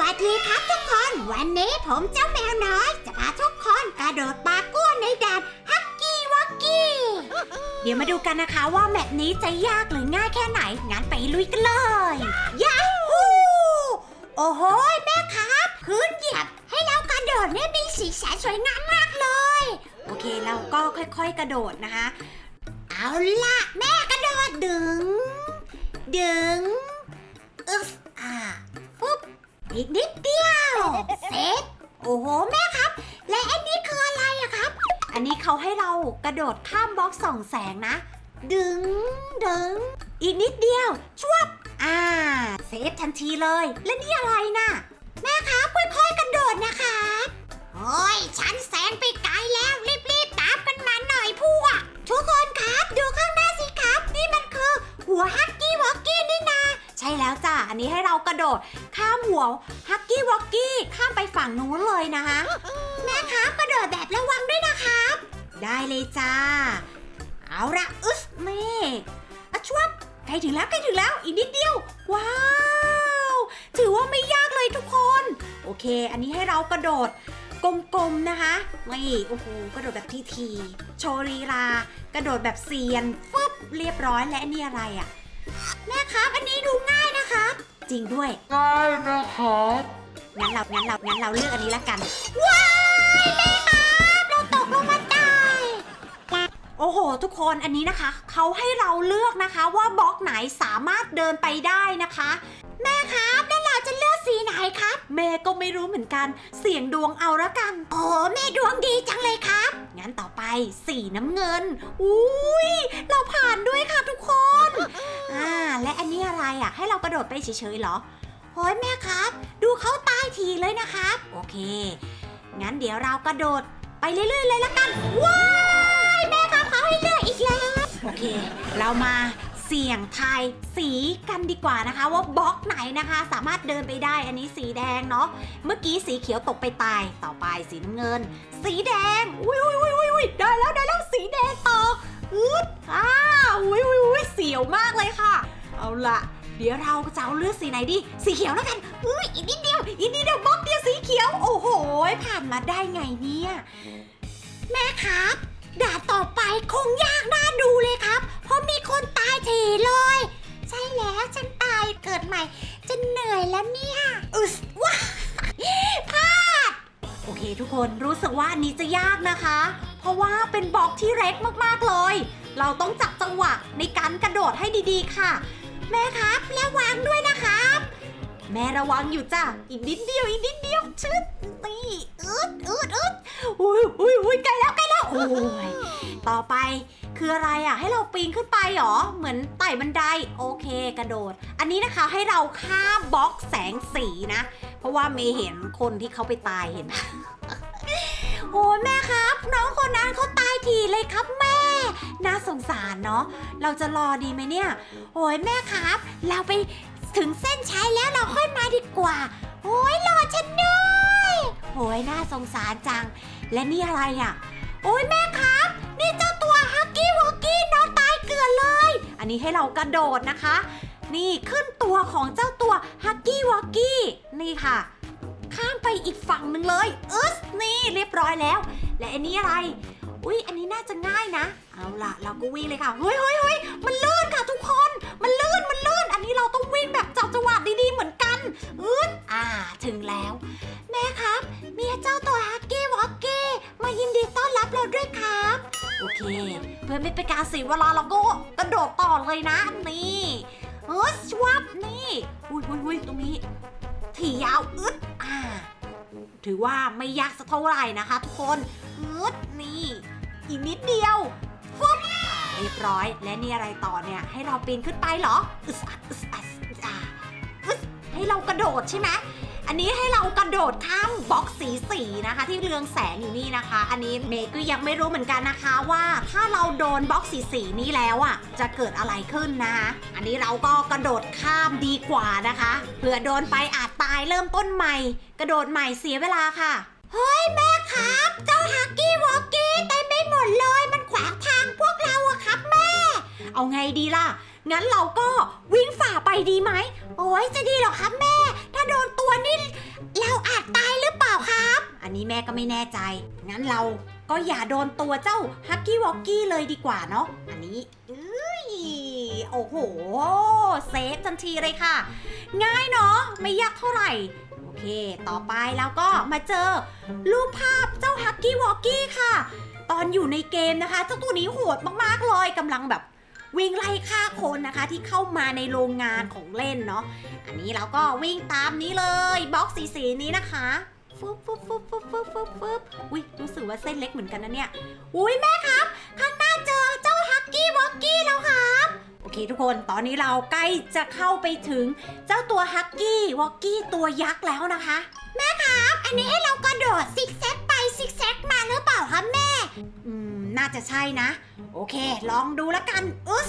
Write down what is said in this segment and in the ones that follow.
วัสดีครับทุกคน วันนี้ผมเจ้าแมวน้อย จะพาทุกคนกระโดดปากั้วในด่านฮักกี้วักกี้ เดี๋ยวมาดูกันนะคะว่าแมตช์นี้จะยากหรือง่ายแค่ไหน งั้นไปลุยกันเลยยาฮูโอ้โหแม่ครับพื้นเหยียบให้เรากระโดดเนี่ยมีสีสันสวยงามมากเลย โอเคเราก็ค่อยๆกระโดดนะคะ เอาละแม่กระโดดดึง ดึง อีกนิดเดียวเสร็จโอ้โหแม่ครับ และอันนี้คืออะไรอะครับ อันนี้เขาให้เรากระโดดข้ามบล็อกส่องแสงนะ ดึงดึง อีกนิดเดียวชวบอ่าเซฟทันทีเลย และนี่อะไรนะแม่ครับค่อยๆกระโดดนะครับโอ้ยฉันแสงไปไกลแล้ว อันนี้ให้เรากระโดดข้ามหัวฮักกี้วอกกี้ข้ามไปฝั่งนู้นเลยนะคะ แม่ครับกระโดดแบบระวังด้วยนะครับ ได้เลยจ้า เอาละอึสนี่อะชวบใกล้ถึงแล้วใกล้ถึงแล้วอีกนิดเดียว ว้าว ถือว่าไม่ยากเลยทุกคน โอเค อันนี้ให้เรากระโดดกลมๆนะคะนี่โอ้โหกระโดดแบบทีๆโชว์ลีลากระโดดแบบเซียนฟึบเรียบร้อยและอันนี่อะไรอะ่ะ แม่ครับ อันนี้ดูง่ายนะครับ จริงด้วย ง่ายนะครับงั้นเรางั้นเรางั้นเราเลือกอันนี้ละกัน ว้ายแม่ครับเราตกลงมาตายโอ้โห ทุกคนอันนี้นะคะ เขาให้เราเลือกนะคะว่าบล็อกไหนสามารถเดินไปได้นะคะ แม่ครับแล้วเรา จะเลือกสีไหนครับ แม่ก็ไม่รู้เหมือนกัน เสี่ยงดวงเอาละกัน โอ้แม่ดวงดีจังเลยครับ งั้นต่อไปสีน้ำเงิน อุ้ยเราผ่านด้วยค่ะทุกคน อ่า และอันนี้อะไรอะ ให้เรากระโดดไปเฉยๆเหรอโอ้ยแม่ครับ ดูเขาตายทีเลยนะครับ โอเค งั้นเดี๋ยวเรากระโดดไปเรื่อยๆเลยละกัน ว้าย แม่ครับเขาให้เลือกอีกแล้ว โอเค เรามาเสี่ยงทายสีกันดีกว่านะคะ ว่าบล็อกไหนนะคะ สามารถเดินไปได้อันนี้สีแดงเนาะเมื่อกี้สีเขียวตกไปตายต่อไปสีน้ำเงิน สีแดงอุ้ยอุ้ยอุ้ยอุ้ยอุ้ยได้แล้วได้แล้วสีแดงต่ออืดอ้าอุ้ยอุ้ยอุ้ยเสียวมากเลยค่ะ เอาละเดี๋ยวเราจะเอาเลือกสีไหนดี สีเขียวแล้วกันอุ้ยอีกนิดเดียวอีกนิดเดียวบล็อกเดียวสีเขียวโอ้โหผ่านมาได้ไงเนี่ยแม่ครับด่านต่อไปคงยากน่าดูเลยครับ เพราะ เพราะว่าเป็นบล็อกที่เล็กมากๆเลย เราต้องจับจังหวะในการกระโดดให้ดีๆค่ะ แม่ครับระวังด้วยนะครับ แม่ระวังอยู่จ้ะอีกนิดเดียวอีกนิดเดียวชึดนี่อึดอึดอึดอุ้ยอุ้ยอุ้ยใกล้แล้วใกล้แล้วโอ้ยต่อไปคืออะไรอะ ให้เราปีนขึ้นไปหรอ เหมือนไต่บันไดโอเคกระโดด อันนี้นะคะให้เราข้ามบล็อกแสงสีนะ เพราะว่าเมย์เห็นคนที่เขาไปตายเห็น โอ้ยแม่ครับ น้องคนนั้นเขาตายทีเลยครับแม่ น่าสงสารเนาะเราจะรอดีไหมเนี่ย โอ้ยแม่ครับ เราไปถึงเส้นชัยแล้วเราค่อยมาดีกว่า โอ้ยรอฉันด้วยโอ้ยน่าสงสารจัง และนี่อะไรอะ โอ้ยแม่ครับ นี่เจ้าตัวฮักกี้วอกกี้นอนตายเกลือนเลย อันนี้ให้เรากระโดดนะคะ นี่ขึ้นตัวของเจ้าตัวฮักกี้วอกกี้นี่ค่ะ ข้ามไปอีกฝั่งหนึ่งเลยอึสนี่เรียบร้อยแล้ว และอันนี้อะไร อุ้ยอันนี้น่าจะง่ายนะ เอาล่ะ เราก็วิ่งเลยค่ะเฮ้ยเฮ้ยเฮ้ยมันลื่นค่ะทุกคน มันลื่นมันลื่น อันนี้เราต้องวิ่งแบบจับจังหวะดีๆเหมือนกันอึดอ่า ถึงแล้ว แม่ครับ มีเจ้าตัวฮักกี้วอกกี้มายินดีต้อนรับเราด้วยครับ โอเค เพื่อไม่เป็นการเสียเวลาเราก็กระโดดต่อเลยนะนี่เออสวับนี่อุ้ยอุ้ยอุ้ยตรงนี้ถี่ยาวอึด ถือว่าไม่ยากสักเท่าไหร่นะคะทุกคนอึดนี่อีกนิดเดียวฟึบเรียบร้อยและนี่อะไรต่อเนี่ย ให้เราปีนขึ้นไปเหรออึสอัดอึสอัดอึสอ่าอึสให้เรากระโดดใช่ไหมอันนี้ให้เรากระโดดข้ามบล็อกสีสีนะคะ ที่เรืองแสงอยู่นี่นะคะ อันนี้เมย์ก็ยังไม่รู้เหมือนกันนะคะว่าถ้าเราโดนบล็อกสีสีนี้แล้วอะจะเกิดอะไรขึ้นนะคะอันนี้เราก็กระโดดข้ามดีกว่านะคะเผื่อโดนไปอาจายเริ่มต้นใหม่ กระโดดใหม่เสียเวลาค่ะ เฮ้ยแม่ครับ เจ้าฮักกี้วอกกี้เต็มไปหมดเลย มันขวางทางพวกเราอะครับแม่ เอาไงดีล่ะ งั้นเราก็วิ่งฝ่าไปดีไหม โอ้ยจะดีหรอครับแม่ ถ้าโดนตัวนี่เราอาจตายหรือเปล่าครับ อันนี้แม่ก็ไม่แน่ใจ งั้นเราก็อย่าโดนตัวเจ้าฮักกี้วอกกี้เลยดีกว่าเนาะ อันนี้อ้ย โอ้โห เซฟทันทีเลยค่ะ ง่ายเนาะ ไม่ยากเท่าไหร่ โอเค ต่อไปแล้วก็มาเจอ รูปภาพเจ้าฮักกี้วอกกี้ค่ะ ตอนอยู่ในเกมนะคะ เจ้าตัวนี้โหดมากๆเลยกำลังแบบวิ่งไล่ฆ่าคนนะคะที่เข้ามาในโรงงานของเล่นเนาะ อันนี้เราก็วิ่งตามนี้เลยบล็อกสีสีนี้นะคะฟึบฟึบฟึบฟึบฟึบฟึบฟึบอุ้ยรู้สึกว่าเส้นเล็กเหมือนกันนะเนี่ย อุ้ยแม่ครับ ข้างหน้าเจอเจ้าฮักกี้วอกกี้แล้วครับ เคทุกคน ตอนนี้เราใกล้จะเข้าไปถึงเจ้าตัวฮักกี้วอกกี้ตัวยักษ์แล้วนะคะ แม่ครับ อันนี้ให้เรากระโดดซิกแซกไปซิกแซกมาหรือเปล่าคะแม่ อืม น่าจะใช่นะ โอเค ลองดูแล้วกันอึส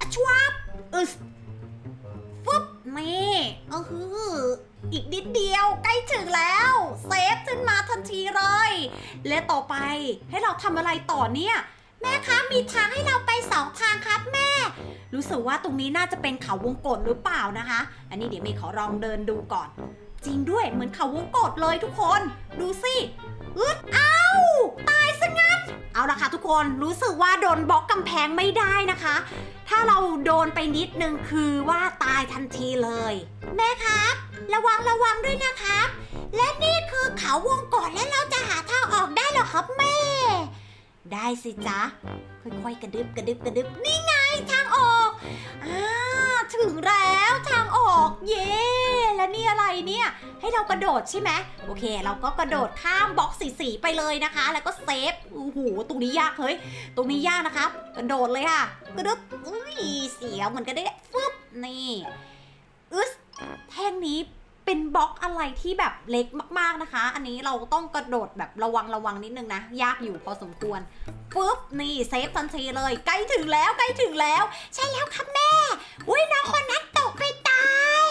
อชวบอึสฟึบนี่เออหืออีกนิดเดียวใกล้ถึงแล้วเซฟขึ้นมาทันทีเลย และต่อไปให้เราทำอะไรต่อเนี่ย แม่คะมีทางให้เราไปสองทางครับแม่ รู้สึกว่าตรงนี้น่าจะเป็นเขาวงกตหรือเปล่านะคะ อันนี้เดี๋ยวเมย์ขอลองเดินดูก่อน จริงด้วยเหมือนเขาวงกตเลยทุกคน ดูสิอึดเอ้าตายซะงั้น เอาละค่ะทุกคนรู้สึกว่าโดนบล็อกกำแพงไม่ได้นะคะ ถ้าเราโดนไปนิดนึงคือว่าตายทันทีเลย แม่ครับ ระวังระวังด้วยนะครับ และนี่คือเขาวงกตและเราจะหาทางออกได้เหรอครับแม่ ได้สิจ๊ะ ค่อยๆ กระดึบกระดึบกระดึบนี่ไงทางออกอ่าถึงแล้วทางออกเย้แล้วนี่อะไรเนี่ย ให้เรากระโดดใช่ไหมโอเค เราก็กระโดดข้ามบล็อกสีๆไปเลยนะคะ แล้วก็เซฟโอ้โหตรงนี้ยากเฮ้ยตรงนี้ยากนะครับ กระโดดเลยค่ะกระดึบอุ้ยเสียวเหมือนกันได้ฟึบนี่อึสแท่งนี้ เป็นบล็อกอะไรที่แบบเล็กมากๆนะคะ อันนี้เราต้องกระโดดแบบระวังระวังนิดนึงนะ ยากอยู่พอสมควรปึ๊บนี่เซฟทันทีเลย ใกล้ถึงแล้วใกล้ถึงแล้ว ใช่แล้วค่ะแม่อุ้ยน้องคนนั้นตกไปตาย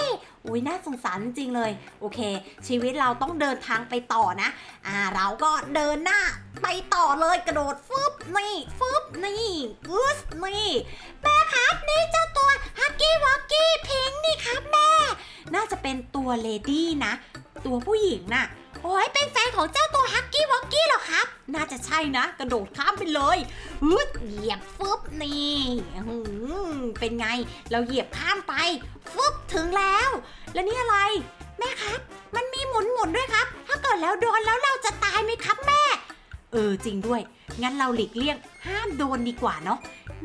อุ้ยน่าสงสารจริงเลย โอเค ชีวิตเราต้องเดินทางไปต่อนะอ่าเราก็เดินหน้าไปต่อเลยกระโดดฟึบนี่ฟึบนี่อึสนี่แม่ครับนี่เจ้า กกี้วอกกี้พิงนี่ครับแม่ น่าจะเป็นตัวเลดี้นะ ตัวผู้หญิงน่ะ โอ้ยเป็นแฟนของเจ้าตัวฮักกี้วอกกี้เหรอครับ น่าจะใช่นะ กระโดดข้ามไปเลยฮึดเหยียบฟึบนี่อืเป็นไง เราเหยียบข้ามไป ฟึบถึงแล้ว แล้วนี่อะไร แม่ครับ มันมีหมุนหมุนๆด้วยครับ ถ้าเกิดแล้วโดนแล้วเราจะตายไหมครับแม่ เออจริงด้วย งั้นเราหลีกเลี่ยงห้ามโดนดีกว่าเนาะ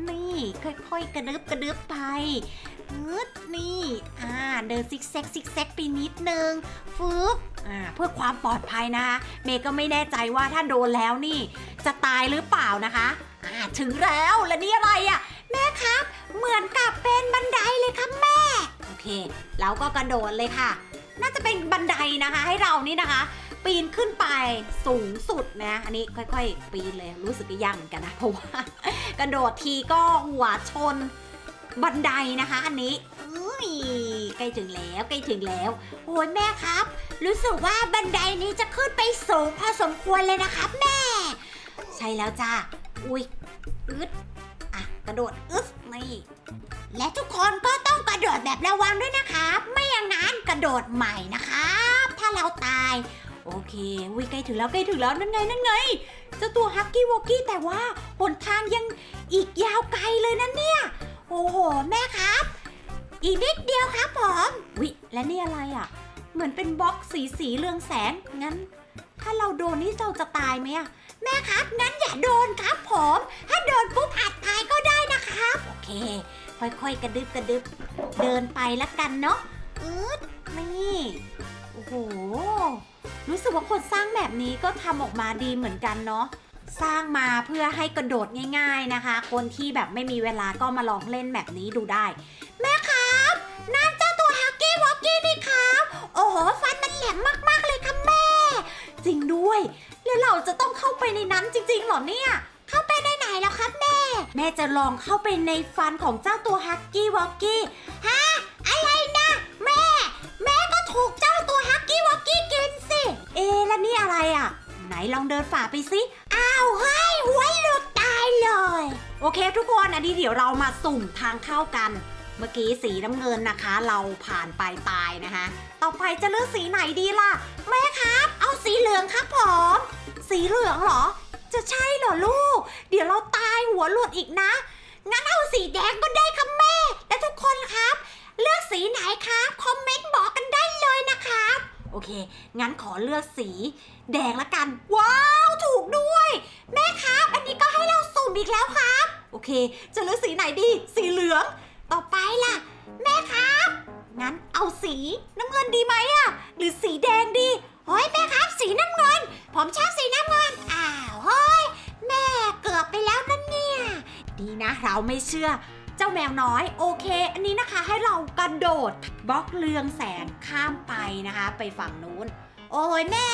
นี่ ค่อยๆ กระดึบกระดึบไปฮึดนี่ อ่า เดินซิกแซกซิกแซกไปนิดนึง ฟึบอ่า เพื่อความปลอดภัยนะคะ เมย์ก็ไม่แน่ใจว่าถ้าโดนแล้วนี่ จะตายหรือเปล่านะคะ อ่า ถึงแล้วแล้วนี่อะไรอะ่ะ แม่ครับ เหมือนกับเป็นบันไดเลยครับแม่ โอเค เราก็กระโดดเลยค่ะ น่าจะเป็นบันไดนะคะ ให้เรานี่นะคะ ปีนขึ้นไปสูงสุดนะ อันนี้ค่อยๆ ปีนเลยรู้สึกยากเหมือนกันนะ เพราะว่ากระโดดทีก็หัวชนบันไดนะคะ อันนี้อุ้ยใกล้ถึงแล้วใกล้ถึงแล้วโอ้ยแม่ครับ รู้สึกว่าบันไดนี้จะขึ้นไปสูงพอสมควรเลยนะครับแม่ ใช่แล้วจ้าอุ้ยอึดอะกระโดดอึดนี่และทุกคนก็ต้องกระโดดแบบระวังด้วยนะครับ ไม่อย่างนั้นกระโดดใหม่นะครับ ถ้าเราตาย โอเคอุ้ยใกล้ถึงแล้วใกล้ถึงแล้วนั่นไงนั่นไงเจ้าตัวฮักกี้วอกกี้แต่ว่าหนทางยังอีกยาวไกลเลยนะเนี่ย โอ้โห แม่ครับ อีกนิดเดียวครับผมวิและนี่อะไรอะ เหมือนเป็นบล็อกสีสีเรืองแสงงั้น ถ้าเราโดนนี่เราจะตายไหมอะแม่ครับงั้นอย่าโดนครับผม ถ้าโดนปุ๊บอาจตายก็ได้นะครับ โอเค ค่อยๆ กระดึบกระดึบเดินไปละกันเนาะอืดนี่โอ้โห รู้สึกว่าคนสร้างแบบนี้ก็ทำออกมาดีเหมือนกันเนาะสร้างมาเพื่อให้กระโดดง่ายๆนะคะ คนที่แบบไม่มีเวลาก็มาลองเล่นแบบนี้ดูได้ แม่ครับนั่นเจ้าตัวฮักกี้วอกกี้นี่ครับโอ้โหฟันมันแหลมมากๆเลยครับแม่ จริงด้วย แล้วเราจะต้องเข้าไปในนั้นจริงๆหรอเนี่ย เข้าไปในไหนแล้วครับแม่ แม่จะลองเข้าไปในฟันของเจ้าตัวฮักกี้วอกกี้ฮะอะไรนะแม่ แม่ก็ถูกเจ้ ลองเดินฝ่าไปสิ อ้าวเฮ้ยหัวหลุดตายเลย โอเคทุกคนอันนี้เดี๋ยวเรามาสุ่มทางเข้ากัน เมื่อกี้สีน้ำเงินนะคะ เราผ่านไปตายนะคะ ต่อไปจะเลือกสีไหนดีล่ะ แม่ครับ เอาสีเหลืองครับผม สีเหลืองเหรอ จะใช่เหรอลูก เดี๋ยวเราตายหัวหลุดอีกนะ งั้นเอาสีแดงก็ได้ครับแม่ และทุกคนครับ เลือกสีไหนครับ โอเค งั้นขอเลือกสี แดงละกัน ว้าว ถูกด้วย แม่ครับ อันนี้ก็ให้เราสุ่มอีกแล้วครับ โอเค จะเลือกสีไหนดี สีเหลือง ต่อไปล่ะ แม่ครับ งั้นเอาสีน้ำเงินดีไหมอะหรือสีแดงดีเฮ้ยแม่ครับ สีน้ำเงิน ผมชอบสีน้ำเงิน อ้าวเฮ้ย แม่เกือบไปแล้วนั่นเนี่ย ดีนะเราไม่เชื่อ เจ้าแมวน้อยโอเค อันนี้นะคะให้เรากระโดดบล็อกเรืองแสงข้ามไปนะคะ ไปฝั่งนู้น โอ้ยแม่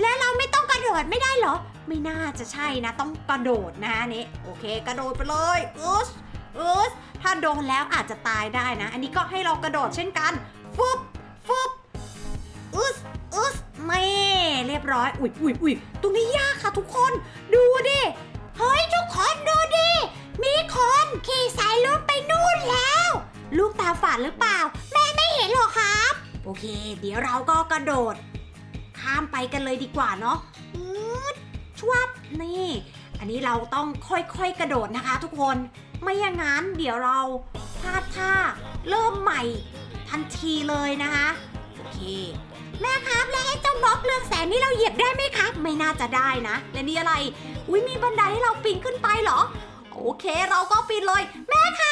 แล้วเราไม่ต้องกระโดดไม่ได้เหรอ ไม่น่าจะใช่นะต้องกระโดดนะนนี้โอเค กระโดดไปเลยอึสอึสถ้าโดนแล้วอาจจะตายได้นะ อันนี้ก็ให้เรากระโดดเช่นกันฟึบฟึบอึสอึสไม่เรียบร้อย อุ้ยอุ้ยอุ้ยตรงนี้ยากค่ะทุกคนาดหรือเปล่า แม่ไม่เห็นหรอครับ โอเค เดี๋ยวเราก็กระโดด ข้ามไปกันเลยดีกว่าเนาะอืดชวบนี่ อันนี้เราต้องค่อยๆกระโดดนะคะ ทุกคนไม่อย่างนั้นเดี๋ยวเราพลาดท่าเริ่มใหม่ทันทีเลยนะคะโอเคแม่ครับและไอ้เจ้าบล็อกเรืองแสงนี่เราเหยียบได้ไหมครับ ไม่น่าจะได้นะ และนี่อะไร อุ้ยมีบันไดให้เราปีนขึ้นไปเหรอ โอเค เราก็ปีนเลย แม่คร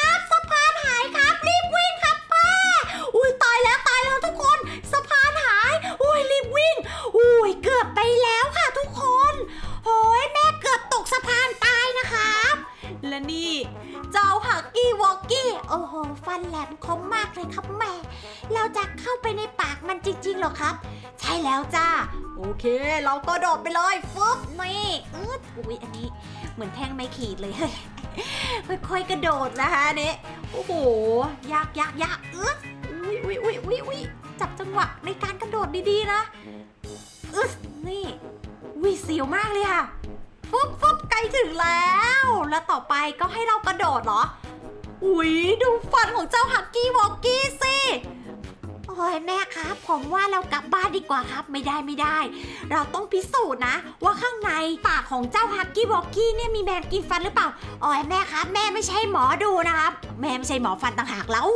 ับสะ และนี่เจ้าฮักกี้วอกกี้ โอ้โห ฟันแหลมคมมากเลยครับแม่ เราจะเข้าไปในปากมันจริงๆหรอครับ ใช่แล้วจ้า โอเค เราก็โดดไปเลยฟึบนี่อืดอุ้ยอันนี้ เหมือนแท่งไม้ขีดเลยเฮ้ยค่อยๆกระโดดนะคะอันนี่โอ้โห ยากยากยากอึดอุ้ยอุ้ยอุ้ยอุ้ยอุ้ยจับจังหวะในการกระโดดดีๆนะอึดนี่อุ้ยเสียวมากเลยค่ะ ฟึบฟึบใกล้ถึงแล้ว แล้วต่อไปก็ให้เรากระโดดเหรอ อุ้ยดูฟันของเจ้าฮักกี้วอกกี้สิ โอ้ยแม่ครับ ผมว่าเรากลับบ้านดีกว่าครับ ไม่ได้ไม่ได้ เราต้องพิสูจน์นะ ว่าข้างในปากของเจ้าฮักกี้วอกกี้เนี่ยมีแมงกินฟันหรือเปล่า โอ้ยแม่ครับ แม่ไม่ใช่หมอดูนะครับ แม่ไม่ใช่หมอฟันต่างหากแล้ว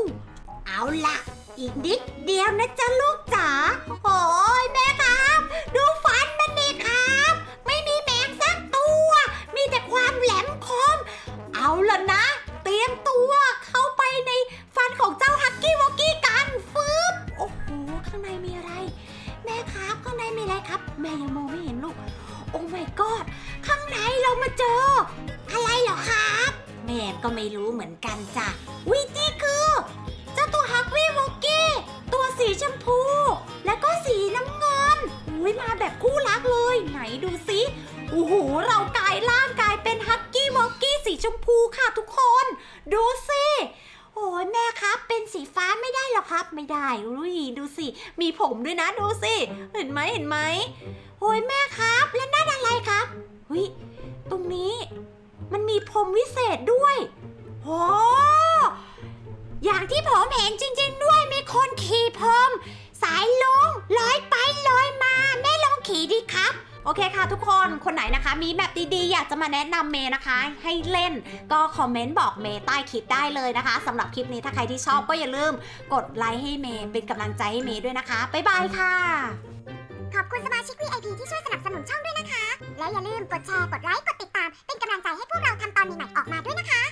เอาละอีกนิดเดียวนะจ๊ะลูกจ๋าโอ้ยแม่ครับ ดู ดูสิโอ้โหเรากลายร่างกลายเป็นฮักกี้วอกกี้สีชมพูค่ะทุกคน ดูสิโอ้ยแม่ครับ เป็นสีฟ้าไม่ได้หรอครับ ไม่ได้อุ้ยดูสิ มีผมด้วยนะดูสิ เห็นไหมเห็นไหมโอ้ยแม่ครับ แล้วนั่นอะไรครับเฮ้ยตรงนี้มันมีพรมวิเศษด้วยโอ้อย่างที่ผมเห็นจริง ๆ ด้วยมีคนขี่พร โอเคค่ะทุกคนคนไหนนะคะ มีแบบดีๆ อยากจะมาแนะนำเมย์นะคะ ให้เล่นก็คอมเมนต์บอกเมย์ใต้คลิปได้เลยนะคะสำหรับคลิปนี้ถ้าใครที่ชอบก็อย่าลืมกดไลค์ให้เมย์เป็นกำลังใจให้เมย์ด้วยนะคะ บ๊ายบายค่ะ ขอบคุณสมาชิก VIP ที่ช่วยสนับสนุนช่องด้วยนะคะ และอย่าลืมกดแชร์ กดไลค์ กดติดตาม เป็นกำลังใจให้พวกเราทำตอนใหม่ๆออกมาด้วยนะคะ